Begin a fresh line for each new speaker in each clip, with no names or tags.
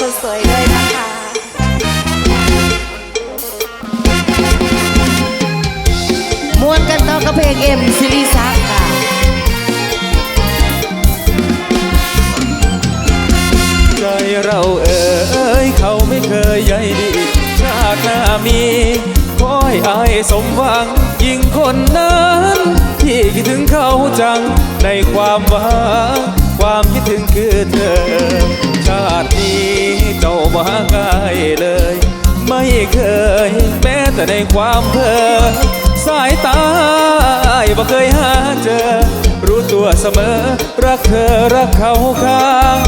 คุณรางวัลจากคนสวยด้วยนะคะ
มวนกันต่อกับเพลงเอ็มซิลิซักค่ะ
ใจเราเอ่ยเขาไม่เคยใยดีชาติหน้ามีขอให้อายสมหวังยิ่งคนนั้นที่คิดถึงเขาจังในความหวังความคิดถึงคือเธอ ง่ายเลย ไม่เคยแม้แต่ในความเพ้อสายตาบ่เคยหาเจอ รู้ตัวเสมอ รักเธอรักเขาข้าง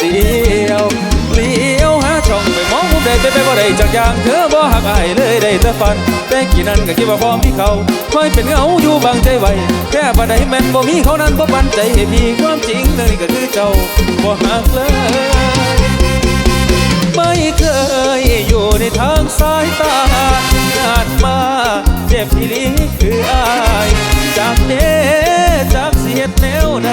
เดียวเลี้ยวหาช่องไปมองมุมใดไปนไปบ่ได้จากอย่างเธอบ่หักอายเลยได้แต่ฝันแต่กี่นั้นก็คิดว่าพอมีเขาคอยเป็นเงาอยู่บางใจไว้แค่บ่ได้แม่นบ่มีเขานั้นบ่ปันใจให้พี่ความจริงเรื่องนี้ก็คือเจ้าบ่หักเลย ในทางสายตางานมาเจ็บที่ลีคืออายจากเด้จากเสียดแนวใด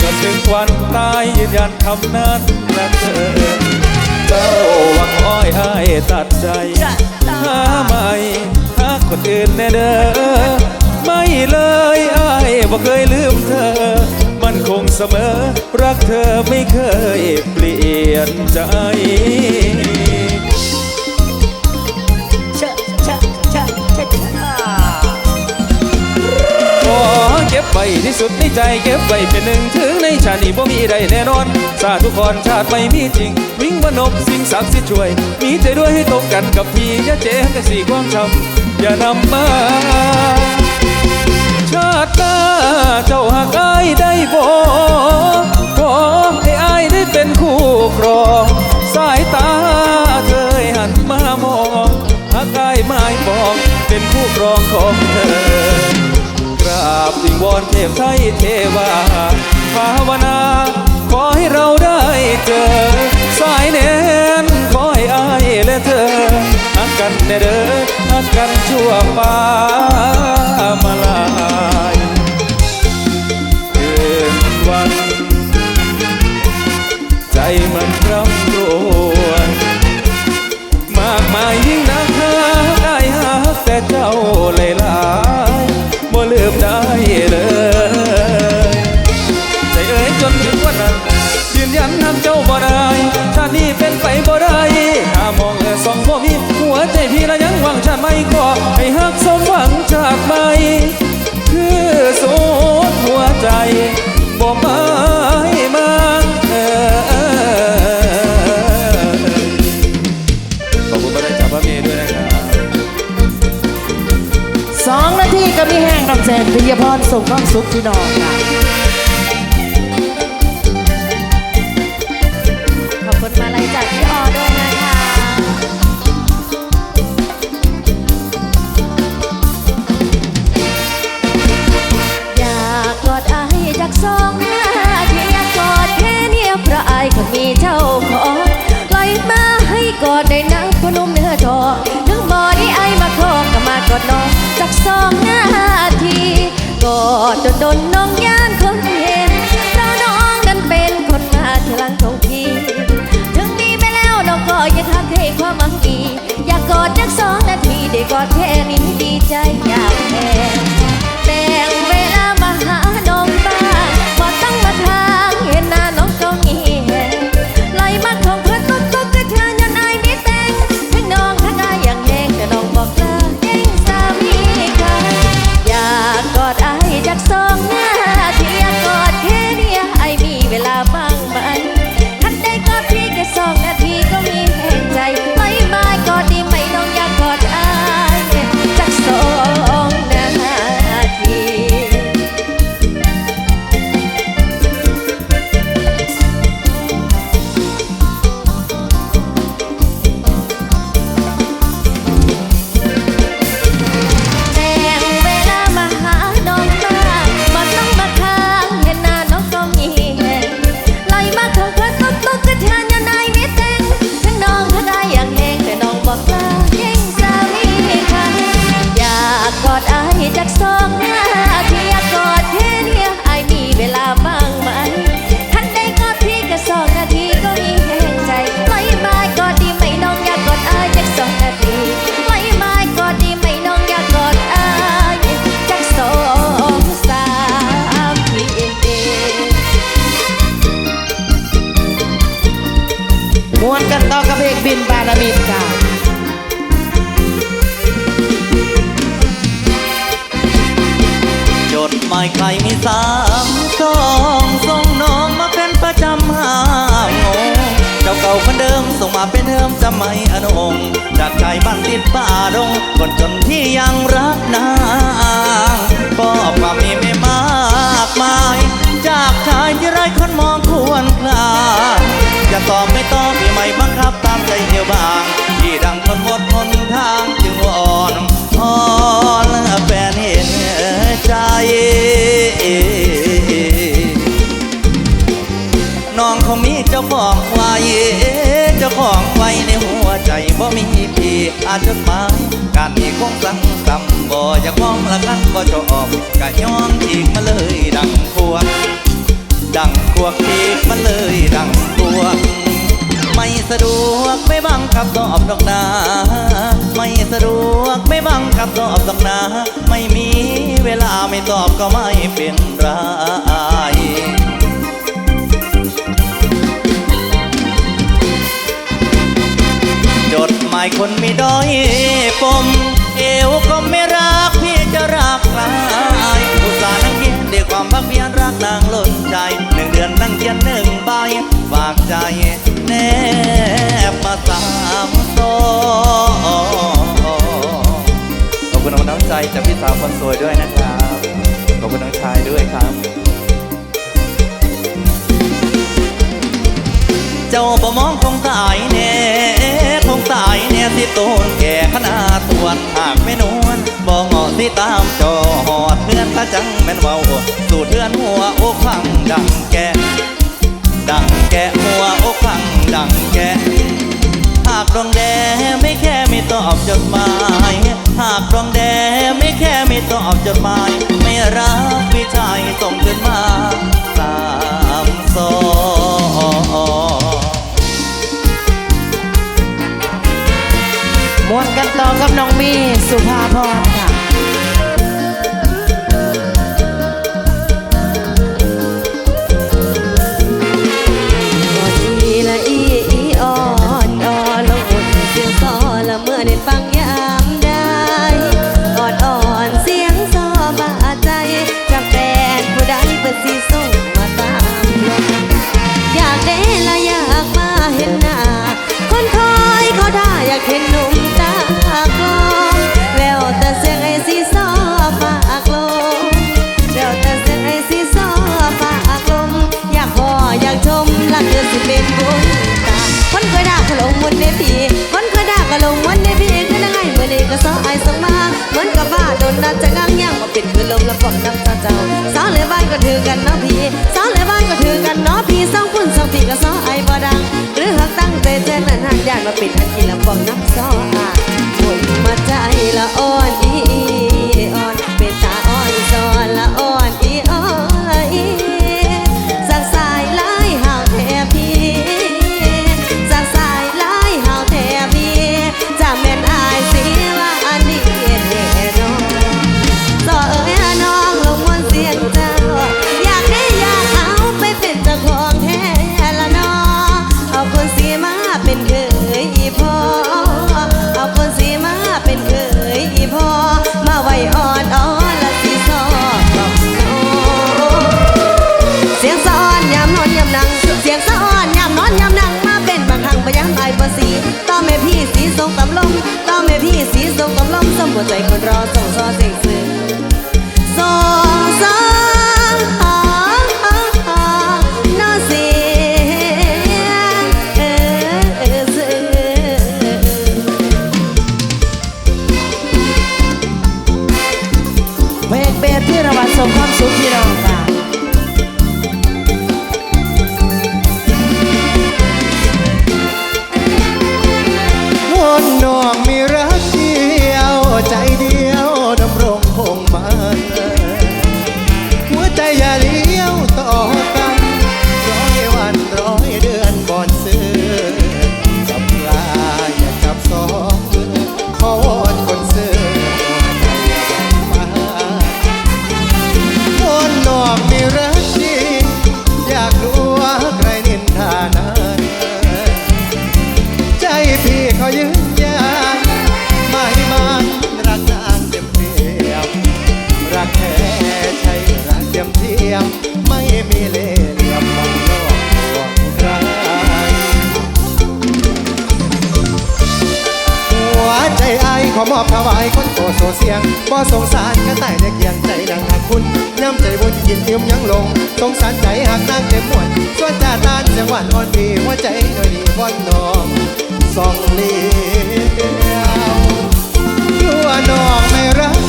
จนถึงวันตายยืนยันคำนั้นนะเธอเจ้าหวังอ้อยอายตัดใจหาไม่หาคนอื่นแน่เด้อไม่เลยอายบ่เคยลืมเธอ มันคงเสมอ รักเธอไม่เคยเปลี่ยนใจ บไว้ที่สุดในใจเก็บไว้เป็นหนึ่งถึงในชาตินี้บ่มีใดแน่นอนสาทุกคนชาติไม่มีจริง วิ่งมนบสิ่งศักดิ์สิทธิ์ช่วย มีใจด้วยให้ตรงกันกับพี่อย่าเจ๊กันสี่ความช้ำอย่านำมาชาติ วอนเทพไทยเทวาภาวนา ขอให้เราได้เจอ สายเน้นขอให้อายและเธอหักกันแน่เด้อหักกันชั่วฟ้า กสมหวังจากไป คือสุดหัวใจบ่ไม้มาเออขอบคุณพระได้จากพระเมย์ด้วยนะครับ
สองนาทีก็มีแห้งดอกแจนพิยพรส่งความสุขที่นองค่ะ
จากสองนาทีกอดจนโดนน้องย่านคนเห็นเพราะน้องนั้นเป็นคนมาทีหลังของพี่ ถึงมีไปแล้วน้องก็ยังทักให้ความ
วนกันต่อกับเพลงบินบารมิดค่ะ
จดหมายใครมีสามสองส่งน้องมาเป็นประจำห้ามงงเจ้าเก่าคนเดิมส่งมาเป็นเดิมจะไม่อนงจากชายบ้านติดป่าดงคนจนที่ยังรักนางก็ความมีไม่มากมาย จะตอบไม่ตอบพี่ไม่บังคับตามใจเดียวบางที่ดังคนหมดหนทางจึงอ่อนอ่อนแฟนเห็นใจ น้องเขามีเจ้าของไว้เจ้าของไว้ในหัวใจบ่มีพี่อาจจดหมายการที่คงสั่งกำบ่อยากมองละกันบ่จะออกกะย้อนอีกมาเลยดังพวกดังพวกอีกมาเลยดัง สะดวกไม่บังคับตอบดอกนา ไม่สะดวกไม่บังคับตอบดอกนา ไม่มีเวลาไม่ตอบก็ไม่เป็นไรจดหมายคนมีด้อยปม สาวคนสวยด้วยนะครับ ขอบคุณน้องชายด้วยครับ เจ้าบ่มองคงตายแน่คงตายแน่สิโตนแก่ขนาดตวนหากไม่นวลบ่เหงาะสิตามจอหอดเพื่อนตาจังแม่นเว้าสู่เทือนหัวอกฟังดังแกดังแกหัวอกฟังดังแกากดวงแดไม่แค่ไม่ตอบจดหมาย หากดวงแดไม่แค่ไม่ตอบจดหมาย ไม่รักพี่ชายส่งขึ้นมาสามสอง
มวนกันต่อกับน้องมีสุภาพร เห็
นุ่มตากลองแววแต่
เสี
ยงไอ้สีซากลมแววแต่เสียงไอ้สีซากลมอยากพออยากชมลักเดือสิเป็นบุญตาคนเคยด่าก็ลงวันในพี่คนเคยด่าก็ลงวันในพี่ก็ได้เมือนี้ก็ซอไอ้สงมาเหมือนกับว่าโดนนัดจะง้างย่างมาเป็นคือลมและปอกน้ำตาเจ้าสาวเลยบ้านก็ถือกันเนาะพี่สาวือกันเนาะพี่สองคนสองพี่ก็ซ้อไอายบ่ดัง หรือหักตั้งใจเจอนั้นหักยากมาปิดอันกินและปอกนักซ้ออาคนมาใจละอ่อนอีอ่อน หัวใจคนรอส่งซอเสียง
วา
ยคนโตโซเสียงบ่สงสารกระต่ายเด็กียงใจดังหักคุณน้ำใจบุญกินอิ่มยังลง สงสารใจหักนางเต็มหมวนส่วนจาตานจังหวัดอ่อนปีหัวใจโดยดีวอนนองสองเลี้ยวกลัวน้องไม่รัก